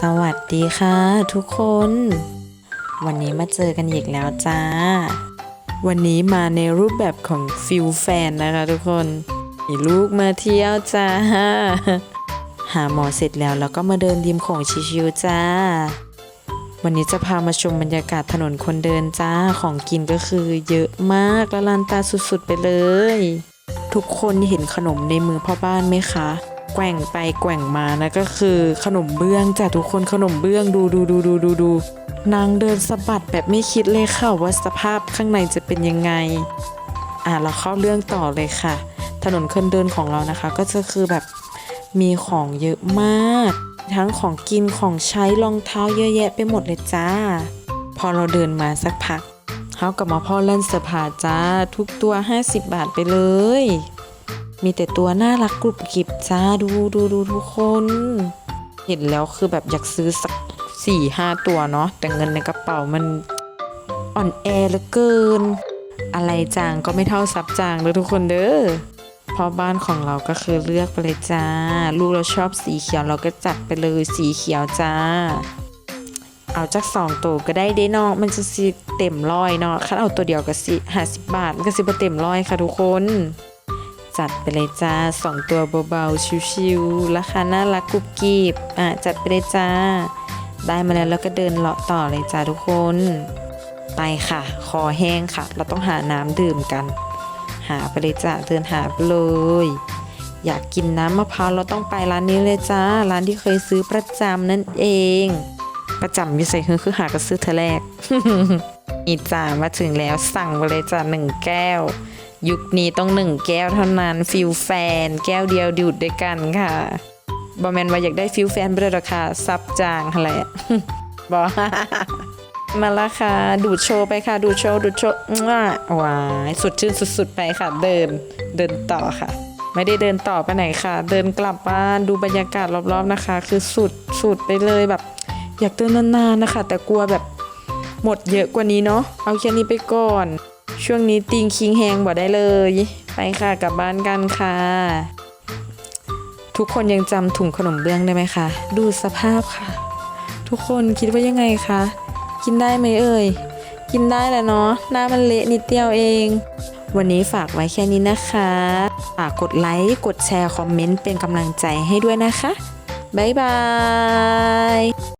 สวัสดีค่ะทุกคน วันนี้มาเจอกันอีกแล้วจ้า วันนี้มาในรูปแบบของฟิลแฟนนะคะทุกคนมีลูกมาเที่ยวจ้า หาหมอเสร็จแล้วแล้วก็มาเดินริมของชิวๆจ้า วันนี้จะพามาชมบรรยากาศถนนคนเดินจ้าของกินก็คือเยอะมากละลานตาสุดๆไปเลย ทุกคนเห็นขนมในมือพ่อบ้านไหมคะ แกว่งไปแกว่งมานะก็คือขนมเบื้องจ้ะทุกคนขนมเบื้องดูดูดูดูดูดูนางเดินสะบัดแบบไม่คิดเลยค่ะว่าสภาพข้างในจะเป็นยังไง อะเราเข้าเรื่องต่อเลยค่ะ ถนนคนเดินของเรานะคะ ก็จะคือแบบมีของเยอะมาก ทั้งของกินของใช้รองเท้าเยอะแยะไปหมดเลยจ้า พอเราเดินมาสักพักเขากลับมาพ่อเล่นเสอผ้าจ้า ทุกตัว 50 บาทไปเลย มีแต่ตัวน่ารักกรุบกริบจ้าดูดูดูทุกคน เห็นแล้วคือแบบอยากซื้อสักสี่ห้าตัวเนาะแต่เงินในกระเป๋ามันอ่อนแอเหลือเกิน อะไรจางก็ไม่เท่าซับจางเลยทุกคนเด้อพอบ้านของเราก็คือเลือกไปเลยจ้า ลูกเราชอบสีเขียวเราก็จัดไปเลยสีเขียวจ้า เอาจากสองตัวก็ได้เด้นาะมันจะสิเต็มร้อยเนาะคันเอาตัวเดียวก็สิห้าสิบบาทมันก็สิบเต็มร้อยค่ะทุกคน จัดไปเลยจ้าสองตัวเบาๆ ชิวๆราคาน่ารักกรุบกริบอะจัดไปเลยจ้า ได้มาแล้วแล้วก็เดินเลาะต่อเลยจ้าทุกคนไปค่ะ คอแห้งค่ะ เราต้องหาน้ำดื่มกัน หาไปเลยจ้าเดินหาไปเลยอยากกินน้ำมะพร้าวเราต้องไปร้านนี้เลยจ้า ร้านที่เคยซื้อประจำนั่นเอง ประจำวิสัยคือคือหาก็ซื้อเธอแรกนี่จ้ามาถึงแล้วสั่งไปเลยจ้าหนึ่งแก้ว ยุคนี้ต้องหนึ่งแก้วเท่านั้นฟิลแฟน แก้วเดียวดูดด้วยกันค่ะบอแมนว่าอยากได้ฟิลแฟนไปเลยหรอค่ะซับจางอะไรบอมาละค่ะ ดูดโชว์ไปค่ะ ดูดโชว์ดูดโชว์ว้าว้ายสดชื่นสุด ๆ ไปค่ะ เดินเดินต่อค่ะ ไม่ได้เดินต่อไปไหนค่ะ เดินกลับบ้านดูบรรยากาศรอบๆนะคะ คือสุดสุดไปเลยแบบ อยากเดินนานๆนะคะ แต่กลัวแบบหมดเยอะกว่านี้เนาะเอาแค่นี้ไปก่อน ช่วงนี้ติงคิงแฮงบ่ได้เลย ไปค่ะกลับบ้านกันค่ะ ทุกคนยังจำถุงขนมเบื้องได้ไหมคะ ดูสภาพค่ะ ทุกคนคิดว่ายังไงคะ กินได้ไหมเอ่ย กินได้แหละเนาะหน้ามันเละนิดเดียวเอง วันนี้ฝากไว้แค่นี้นะคะ ฝากกดไลค์กดแชร์คอมเมนต์เป็นกำลังใจให้ด้วยนะคะบ๊ายบาย